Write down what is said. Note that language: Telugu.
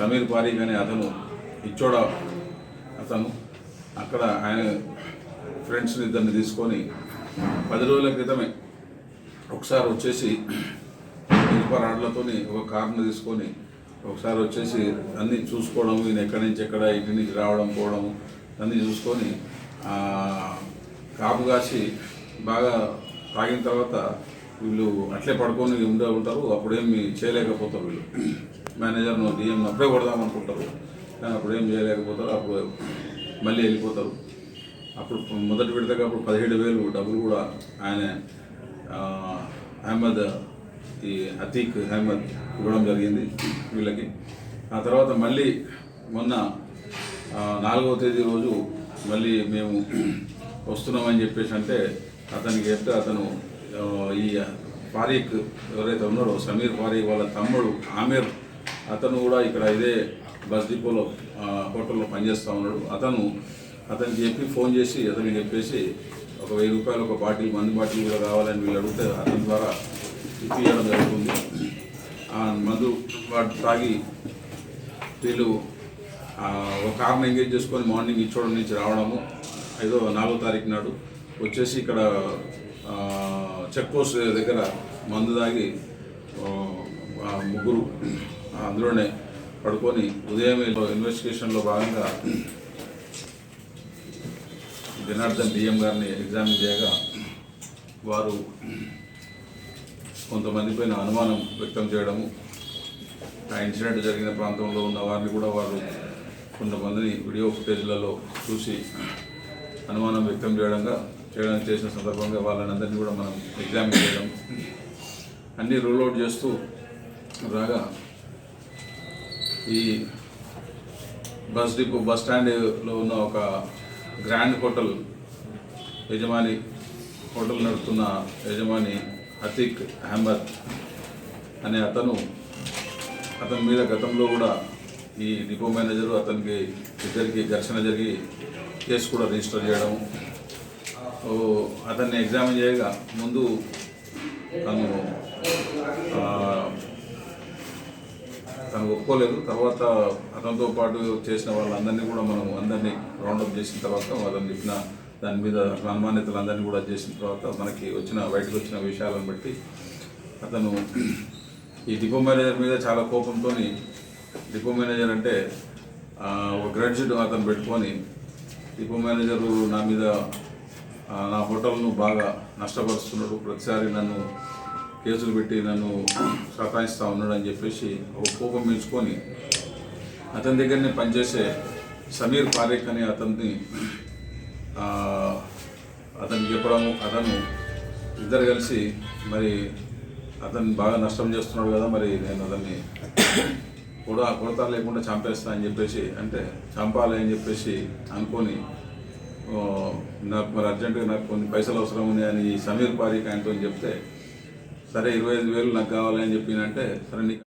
సమీర్ పారీక్ అనే అతను ఇచ్చోడ అతను అక్కడ ఆయన ఫ్రెండ్స్ని ఇద్దరిని తీసుకొని పది రోజుల క్రితమే ఒకసారి వచ్చేసి ఇనుప రాడ్లతోని ఒక కార్ను తీసుకొని ఒకసారి వచ్చేసి అన్నీ చూసుకోవడం ఈయన ఎక్కడి నుంచి ఎక్కడ ఇంటి నుంచి రావడం పోవడం అన్నీ చూసుకొని కాపు కాసి బాగా తాగిన తర్వాత వీళ్ళు అట్లే పడుకొని ఉండే ఉంటారు. అప్పుడేమి చేయలేకపోతారు వీళ్ళు. మేనేజర్ను డిఎం అప్పుడే కొడదాం అనుకుంటారు. కానీ అప్పుడు ఏం చేయలేకపోతారు. అప్పుడు మళ్ళీ వెళ్ళిపోతారు. అప్పుడు మొదటి విడతగా అప్పుడు పదిహేడు వేలు డబ్బులు కూడా ఆయన అహ్మద్ ఈ అతీక్ అహ్మద్ ఇవ్వడం జరిగింది వీళ్ళకి. ఆ తర్వాత మళ్ళీ మొన్న నాలుగవ తేదీ రోజు మళ్ళీ మేము వస్తున్నామని చెప్పేసి అంటే అతనికి చెప్తే అతను ఈ ఫారీక్ ఎవరైతే ఉన్నారో సమీర్ ఫారీక్ వాళ్ళ తమ్ముడు ఆమీర్ అతను కూడా ఇక్కడ ఇదే బస్ డిపోలో హోటల్లో పనిచేస్తూ ఉన్నాడు. అతను అతనికి చెప్పి ఫోన్ చేసి అతనికి చెప్పేసి ఒక వెయ్యి రూపాయలు ఒక బాటిల్ మందు బాటిల్ కూడా కావాలని వీళ్ళు అడిగితే అతని ద్వారా ఇప్పించడం జరుగుతుంది. ఆ మందు వాటి తాగి వీళ్ళు ఒక కార్ని ఎంగేజ్ చేసుకొని మార్నింగ్ ఇచ్చోడం నుంచి రావడము ఐదో నాలుగో తారీఖు నాడు వచ్చేసి ఇక్కడ చెక్ పోస్ట్ దగ్గర మందు తాగి ముగ్గురు అందులోనే పడుకొని ఉదయం ఇన్వెస్టిగేషన్లో భాగంగా జనార్దన్ డిఎం గారిని ఎగ్జామిన్ చేయగా వారు కొంతమంది పైన అనుమానం వ్యక్తం చేయడము ఆ ఇన్సిడెంట్ జరిగిన ప్రాంతంలో ఉన్న వారిని కూడా వారు కొంతమందిని వీడియో ఫుటేజ్లలో చూసి అనుమానం వ్యక్తం చేయడంగా చేయడం చేసిన సందర్భంగా వాళ్ళని అందరినీ కూడా మనం ఎగ్జామిన్ చేయడం అన్నీ రూల్ అవుట్ చేస్తూ రాగా ఈ బస్ డిపో బస్ స్టాండ్లో ఉన్న ఒక గ్రాండ్ హోటల్ యజమాని హోటల్ నడుపుతున్న యజమాని అతిక్ అహ్మద్ అనే అతను అతని మీద గతంలో కూడా ఈ డిపో మేనేజరు అతనికి ఇద్దరికి ఘర్షణ జరిగి కేసు కూడా రిజిస్టర్ చేయడం. అతన్ని ఎగ్జామిన్ చేయగా ముందు తను ఒప్పుకోలేదు. తర్వాత అతనితో పాటు చేసిన వాళ్ళందరినీ కూడా మనం అందరినీ రౌండప్ చేసిన తర్వాత అతను చెప్పిన దాని మీద అనుమానితులు అందరినీ కూడా చేసిన తర్వాత మనకి వచ్చిన బయటకు వచ్చిన విషయాలను బట్టి అతను ఈ డిపో మేనేజర్ మీద చాలా కోపంతో డిపో మేనేజర్ అంటే ఒక గ్రాడ్యుయేట్ అతను పెట్టుకొని డిపో మేనేజరు నా మీద నా హోటల్ను బాగా నష్టపరుస్తున్నాడు ప్రతిసారి నన్ను కేసులు పెట్టి నన్ను సతాయిస్తూ ఉన్నాడు అని చెప్పేసి ఒక కోపం పెంచుకొని అతని దగ్గరనే పనిచేసే సమీర్ పారేక్ అనే అతన్ని ఆ, అతనికి చెప్పడము అతను ఇద్దరు కలిసి మరి అతను బాగా నష్టం చేస్తున్నాడు కదా మరి నేను అతన్ని కూడా కొడతా లేకుండా చంపేస్తా అని చెప్పేసి అంటే చంపాలి అని చెప్పేసి అనుకొని నాకు మరి అర్జెంటుగా నాకు కొన్ని పైసలు అవసరం ఉన్నాయని ఈ సమీర్ పారీక్ ఆయనతో చెప్తే సరే ఇరవై ఐదు వేలు నాకు కావాలని చెప్పినంటే సరే నీకు